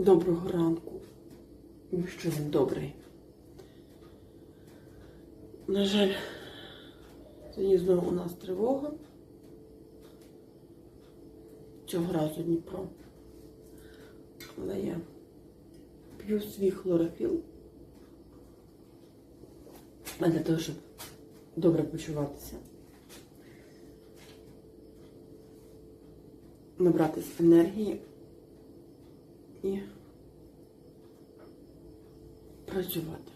Доброго ранку. Ну, що він добрий. На жаль, сьогодні знову у нас тривога. Цього разу Дніпро. Але я п'ю свій хлорофіл. А для того, щоб добре почуватися. Набратись енергії і працювати.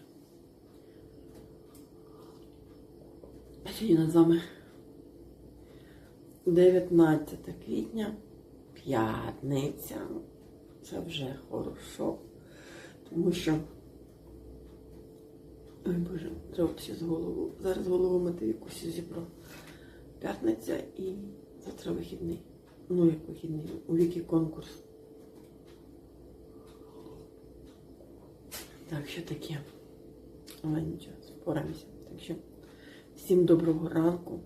Сьогодні з вами 19 квітня, п'ятниця. Це вже хорошо, тому що. Ой Боже, треба з голову. Зараз голову мити якусь зібро. П'ятниця і завтра вихідний. Ну, як вихідний, у віки конкурс. Так, що таке? Але нічого, спораємося. Так що всім доброго ранку,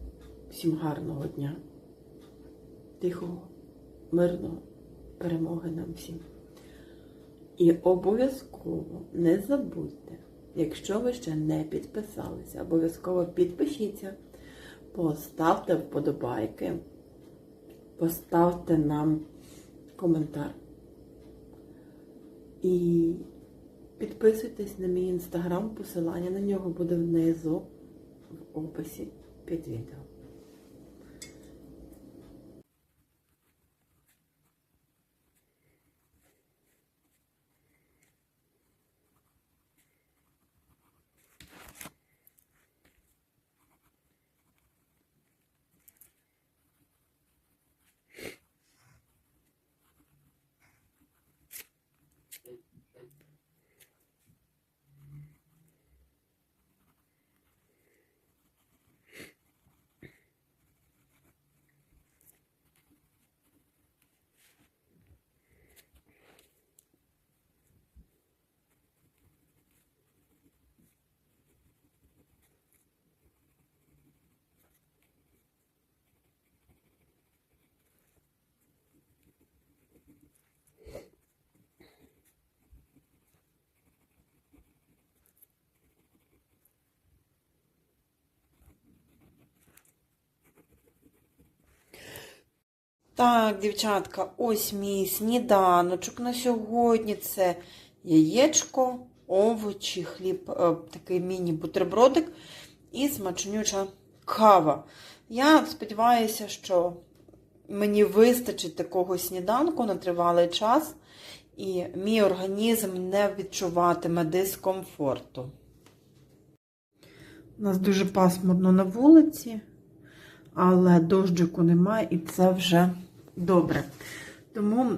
всім гарного дня, тихого, мирного, перемоги нам всім. І обов'язково не забудьте, якщо ви ще не підписалися, обов'язково підпишіться, поставте вподобайки, поставте нам коментар. І Підписуйтесь на мій інстаграм, посилання на нього буде внизу в описі під відео. Так, дівчатка, ось мій сніданочок на сьогодні. Це яєчко, овочі, хліб, е, такий міні-бутербродик і смачнюча кава. Я сподіваюся, що мені вистачить такого сніданку на тривалий час, і мій організм не відчуватиме дискомфорту. У нас дуже пасмурно на вулиці, але дощику немає, і це вже добре. Тому,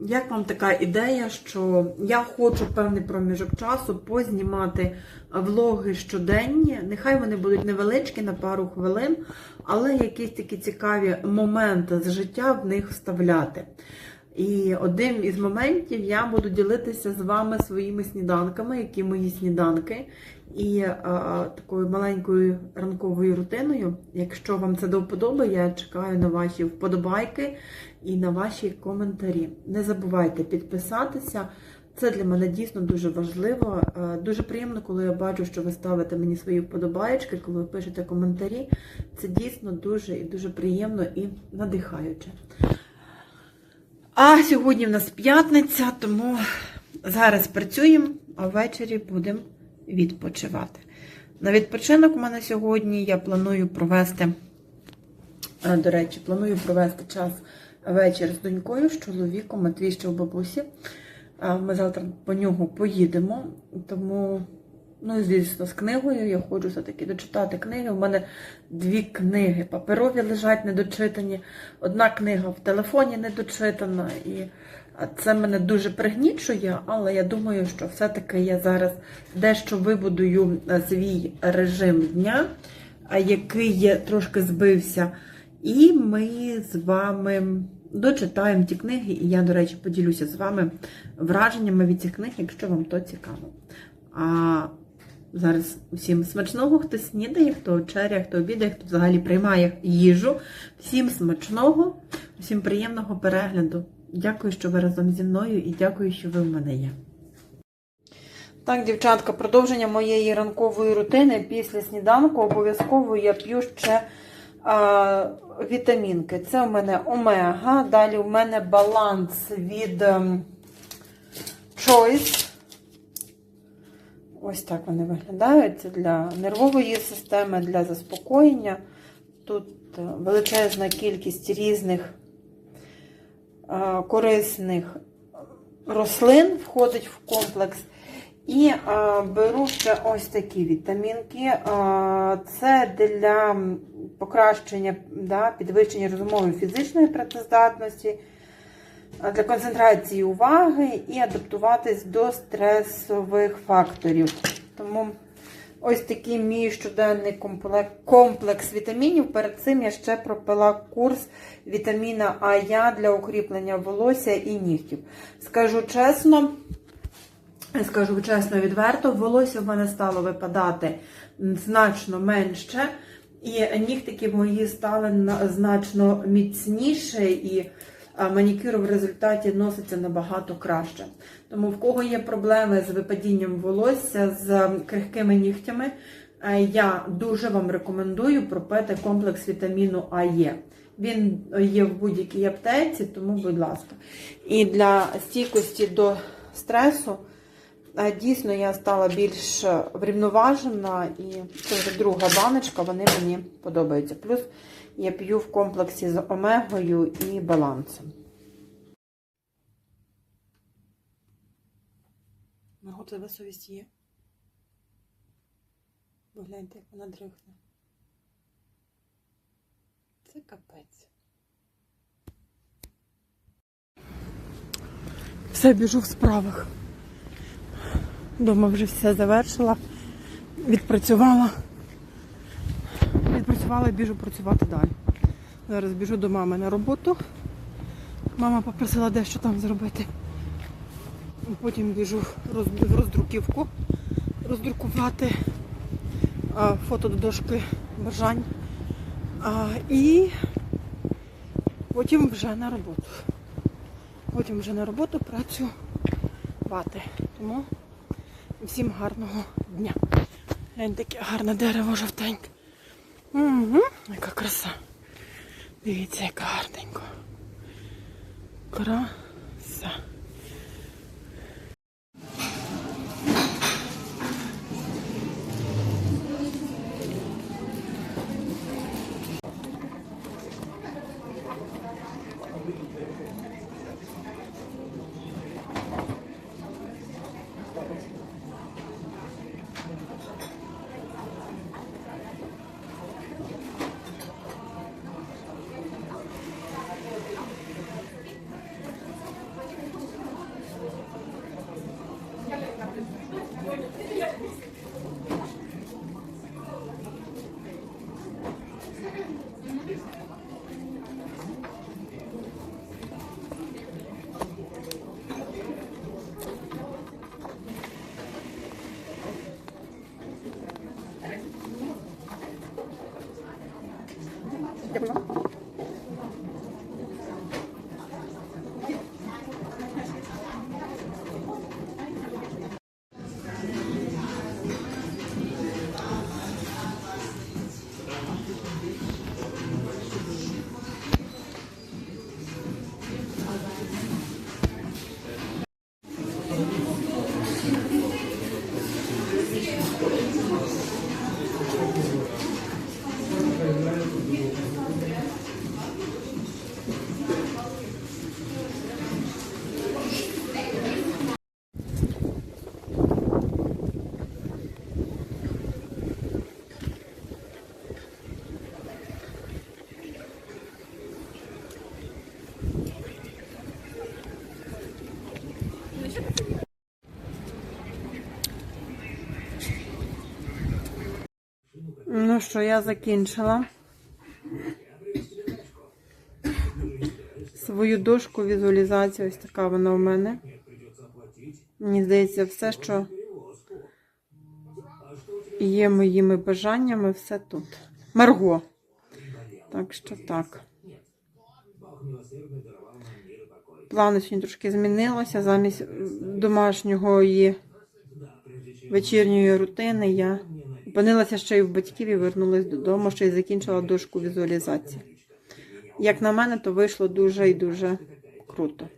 як вам така ідея, що я хочу певний проміжок часу познімати влоги щоденні. Нехай вони будуть невеличкі на пару хвилин, але якісь такі цікаві моменти з життя в них вставляти. І один із моментів я буду ділитися з вами своїми сніданками, які мої сніданки, і а, такою маленькою ранковою рутиною. Якщо вам це до вподоби, я чекаю на ваші вподобайки і на ваші коментарі. Не забувайте підписатися. Це для мене дійсно дуже важливо. Е, Дуже приємно, коли я бачу, що ви ставите мені свої вподобаєчки, коли ви пишете коментарі. Це дійсно дуже і дуже приємно і надихаюче. А сьогодні в нас п'ятниця, тому зараз працюємо, а ввечері будемо відпочивати. На відпочинок у мене сьогодні я планую провести, е, до речі, планую провести час вечір з донькою, з чоловіком, Матвій ще у бабусі. Е, Ми завтра по нього поїдемо, тому, ну, звісно, з книгою я хочу все-таки дочитати книги. У мене дві книги паперові лежать недочитані, одна книга в телефоні недочитана. І це мене дуже пригнічує, але я думаю, що все-таки я зараз дещо вибудую е, свій режим дня, який трошки збився. І ми з вами дочитаємо ті книги, і я, до речі, поділюся з вами враженнями від цих книг, якщо вам то цікаво. А зараз усім смачного, хто снідає, хто вечеряє, хто обідає, хто взагалі приймає їжу. Всім смачного, всім приємного перегляду. Дякую, що ви разом зі мною і дякую, що ви в мене є. Так, дівчатка, продовження моєї ранкової рутини після сніданку обов'язково я п'ю ще а, вітамінки. Це у мене омега. Далі у мене баланс від ем, Choice. Ось так вони виглядають. Це для нервової системи, для заспокоєння. Тут е, величезна кількість різних е, корисних рослин входить в комплекс. І е, беру ще ось такі вітамінки. Це для покращення, підвищення розумової фізичної працездатності, для концентрації уваги і адаптуватись до стресових факторів. Тому ось такий мій щоденний комплекс, вітамінів. Перед цим я ще пропила курс вітаміна А я для укріплення волосся і нігтів. Скажу чесно. Скажу чесно, відверто, волосся в мене стало випадати значно менше, і нігтики мої стали значно міцніше, і манікюр в результаті носиться набагато краще. Тому в кого є проблеми з випадінням волосся, з крихкими нігтями, е, я дуже вам рекомендую пропити комплекс вітаміну А. Він є в будь-якій аптеці, тому будь ласка. І для стійкості до стресу. Е, Дійсно, я стала більш врівноважена і це вже друга баночка, вони мені подобаються. Плюс я п'ю в комплексі з омегою і балансом. Тебе совість є? Ви гляньте, як вона дрихне. Це капець. Все біжу в справах. Дома вже все завершила, відпрацювала. Відпрацювала і біжу працювати далі. Зараз біжу до мами на роботу. Мама попросила дещо там зробити. Потім біжу в роздруківку, роздрукувати фото до дошки бажань. І потім вже на роботу. Потім вже на роботу працювати. Тому Всім гарного дня. Глянь, таке гарне дерево жовтеньке. Угу, яка краса. Дивіться, яка гарненько. Краса. 也会吗？Ну що, я закінчила свою дошку візуалізації. Ось така вона у мене. Мені здається, все, що є моїми бажаннями, все тут. Марго. Так що так. Плани сьогодні трошки змінилося. Замість домашнього і вечірньої рутини я опинилася ще й в батьків і вернулася додому, ще й закінчила дошку візуалізації. Як на мене, то вийшло дуже і дуже круто.